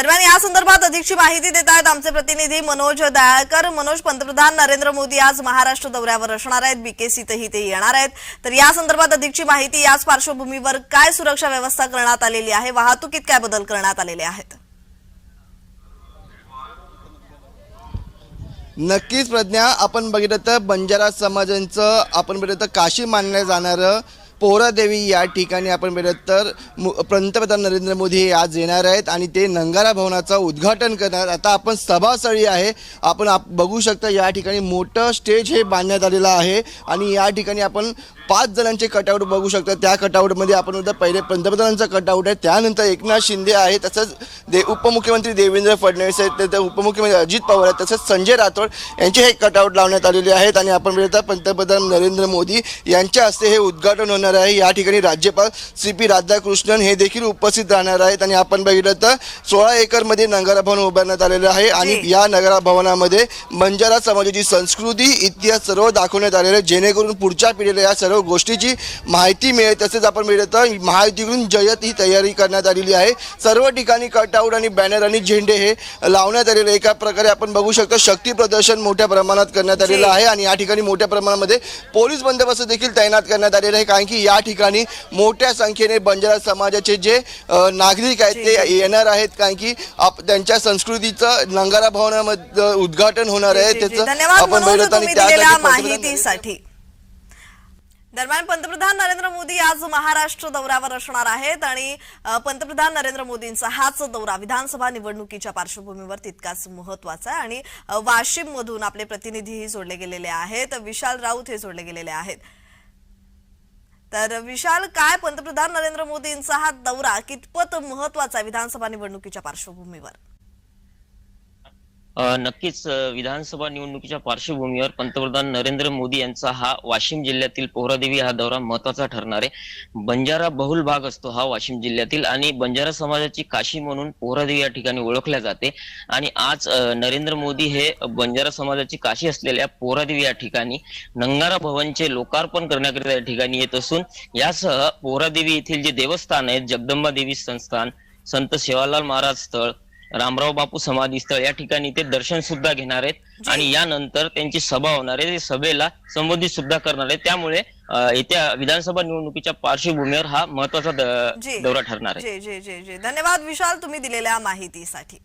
दरम्यान या संदर्भात अधिकची माहिती देत आहेत आमचे प्रतिनिधी मनोज दयाळकर. मनोज पंतप्रधान नरेंद्र मोदी आज महाराष्ट्र दौऱ्यावर असणार आहेत. बीकेसीतही ते येणार आहेत. तर या संदर्भात अधिकची माहिती याच पार्श्वभूमीवर काय सुरक्षा व्यवस्था करण्यात आलेली आहे? वाहतुकीत काय बदल करण्यात आलेले आहेत? नक्कीच प्रज्ञा. आपण बघितलं तर बंजारा समाजांचं आपण बघितलं तर काशी मानलं जाणारं पोहरादेवी या ठिकाणी आपण भेटत तर मु- पंतप्रधान नरेंद्र मोदी हे आज येणार आहेत आणि ते नंगारा भवनाचं उद्घाटन करणार. आता आपण सभास्थळी आहे. आपण आप बघू शकता या ठिकाणी मोठं स्टेज हे बांधण्यात आलेलं आहे. आणि या ठिकाणी आपण पाच जणांचे कटआउट बघू शकता. त्या कटआउटमध्ये आपण उद्या पहिले पंतप्रधानांचा कटआउट आहे. त्यानंतर एकनाथ शिंदे आहे. तसंच दे उपमुख्यमंत्री देवेंद्र फडणवीस आहेत. तर उपमुख्यमंत्री अजित पवार आहेत. तसंच संजय राठोड यांचे हे कटआउट लावण्यात आलेले आहेत. आणि आपण बघता पंतप्रधान नरेंद्र मोदी यांच्या हस्ते हे उद्घाटन होणार आहे. या ठिकाणी राज्यपाल सी पी राधाकृष्णन हे देखील उपस्थित राहणार आहेत आणि आपण बघितलं तर सोळा एकरमध्ये नगारा भवन उभारण्यात आलेलं आहे आणि. या नगरा भवनामध्ये बंजारा समाजाची संस्कृती इतिहास सर्व दाखवण्यात आलेलं आहे. जेणेकरून पुढच्या पिढीला या सर्व गोष्टीची माहिती मिळेल. तसेच आपण मिळत तर महायुतीकडून जयत ही तयारी करण्यात आलेली आहे. सर्व ठिकाणी कटआउट आणि बॅनर आणि झेंडे हे लावण्यात आलेले एका प्रकारे आपण बघू शकतो. शक्ती प्रदर्शन मोठ्या प्रमाणात करण्यात आलेलं. आहे आणि या ठिकाणी मोठ्या प्रमाणामध्ये पोलीस बंदोबस्त देखील तैनात करण्यात आलेला आहे. कारण की या ठिकाणी मोठ्या संख्येने बंजारा समाजाचे जे नागरिक आहेत ते. येणार आहेत. कारण की आप- त्यांच्या संस्कृतीचं नंगारा भवनामध्ये उद्घाटन होणार आहे. त्याचं आपण बघितलं माहितीसाठी. दरम्यान पंतप्रधान नरेंद्र मोदी आज महाराष्ट्र दौऱ्यावर असणार आहेत आणि पंतप्रधान नरेंद्र मोदींचा हाच दौरा विधानसभा निवडणुकीच्या पार्श्वभूमीवर तितकाच महत्त्वाचा आहे. आणि वाशिम मधून आपले प्रतिनिधीही जोडले गेलेले आहेत. विशाल राऊत हे जोडले गेलेले आहेत. तर विशाल काय पंतप्रधान नरेंद्र मोदींचा हा दौरा कितपत महत्त्वाचा विधानसभा निवडणुकीच्या पार्श्वभूमीवर? नक्कीच विधानसभा निवडणुकीच्या पार्श्वभूमीवर पंतप्रधान नरेंद्र मोदी यांचा हा वाशिम जिल्ह्यातील पोहरादेवी हा दौरा महत्त्वाचा ठरणार आहे. बंजारा बहुल भाग असतो हा वाशिम जिल्ह्यातील आणि बंजारा समाजाची काशी म्हणून पोहरादेवी या ठिकाणी ओळखल्या जाते. आणि आज नरेंद्र मोदी हे बंजारा समाजाची काशी असलेल्या पोहरादेवी या ठिकाणी नंगारा भवनचे लोकार्पण करण्याकरिता या ठिकाणी येत असून यासह पोहरादेवी येथील जे देवस्थान आहेत जगदंबा देवी संस्थान संत सेवालाल महाराज स्थळ रामराव बापू समाधी स्थळ या ठिकाणी ते दर्शन सुद्धा घेणार आहेत. आणि यानंतर त्यांची सभा होणार आहे. सभेला संबोधित सुद्धा करणार आहे त्यामुळे येत्या विधानसभा निवडणुकीच्या पार्श्वभूमीवर हा महत्त्वाचा दौरा ठरणार आहे. जी जी जी जी. धन्यवाद विशाल तुम्ही दिलेल्या माहितीसाठी.